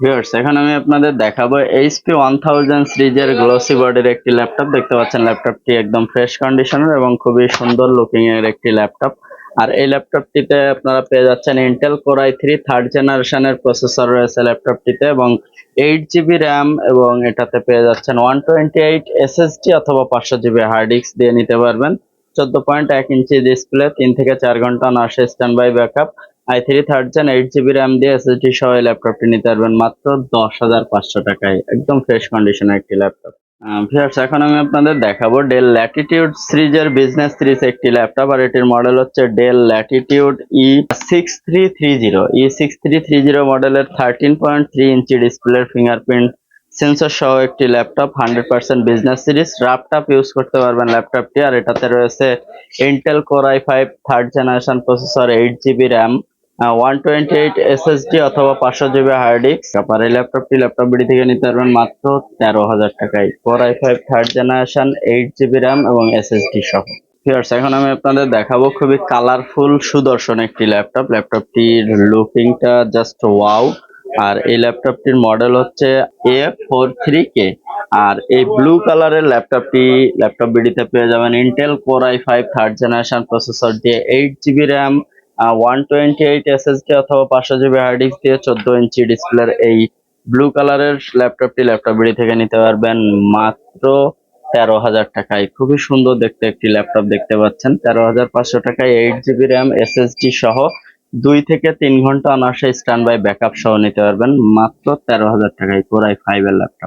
Viewers এখন আমি আপনাদের দেখাবো এইচপি ওয়ান থাউজেন্ড সিরিজের গ্লোসি বডির একটি ল্যাপটপ দেখতে পাচ্ছেন ল্যাপটপটি একদম ফ্রেশ কন্ডিশনের এবং খুবই সুন্দর লুকিং এর একটি ল্যাপটপ আর এই ল্যাপটপটিতে আপনারা পেয়ে যাচ্ছেন Intel core i three third জেনারেশনের প্রসেসর রয়েছে ল্যাপটপটিতে এবং এইট জিবি র্যাম এবং এটাতে পেয়ে যাচ্ছেন ওয়ান টোয়েন্টি এইট এসএসডি অথবা পাঁচশো জিবি হার্ড ডিস্ক দিয়ে নিতে পারবেন। চোদ্দ পয়েন্ট এক ইঞ্চি ডিসপ্লে তিন থেকে চার ঘণ্টা নশো stand by backup i three third gen eight GB RAM দিয়ে এসএসডি সহ ল্যাপটপটি নিতে পারবেন মাত্র দশ হাজার পাঁচশো টাকায়। একদম ফ্রেশ কন্ডিশনের একটি ল্যাপটপ ভিউয়ার্স এখন আমি আপনাদের দেখাবো ডেল ল্যাটিটিউড সিরিজের বিজনেস সিরিজ একটি ল্যাপটপ আর এটির মডেল হচ্ছে Dell Latitude E six three three zero E six three three zero মডেলের থার্টিন পয়েন্ট থ্রি ইঞ্চি ডিসপ্লের ফিঙ্গারপ্রিন্ট সেন্সর সহ একটি laptop hundred percent business series laptop use করতে পারবেন ল্যাপটপটি আর এটাতে রয়েছে Intel core i five third generation processor eight GB RAM one twenty eight SSD অথবা পাঁচশো জিবি হার্ড ডিস্ক আর এই ল্যাপটপটি ল্যাপটপ বিডি থেকে নিতে পারবেন মাত্র তেরো হাজার টাকায়। Core I five third generation eight GB RAM এবং এসএসডি সহ। ভিউয়ার্স এখন আমি আপনাদের দেখাবো খুবই কালারফুল সুদর্শন একটি ল্যাপটপ ল্যাপটপটির লুকিংটা জাস্ট ওয়াও আর এই ল্যাপটপটির মডেল হচ্ছে এ ফোর থ্রি কে আর এই ব্লু কালারের ল্যাপটপটি ল্যাপটপ বিডিতে পেয়ে যাবেন Intel core i five third generation processor দিয়ে eight GB RAM one twenty eight SSD অথবা পাঁচশো জিবি হার্ড ডিস্ক দিয়ে চোদ্দ ইঞ্চি ডিসপ্লের এই ব্লু কালারের ল্যাপটপটি ল্যাপটপ বিডি থেকে নিতে পারবেন মাত্র তেরো হাজার টাকায়। খুবই সুন্দর দেখতে একটি ল্যাপটপ দেখতে পাচ্ছেন। তেরো হাজার পাঁচশো টাকায় এইট জিবি র্যাম এসএসডি সহ দুই থেকে তিন ঘণ্টা অনার্সে স্ট্যান্ড বাই ব্যাকআপ সহ নিতে পারবেন। মাত্র তেরো হাজার টাকায় কোরাই ফাইভ এর ল্যাপটপ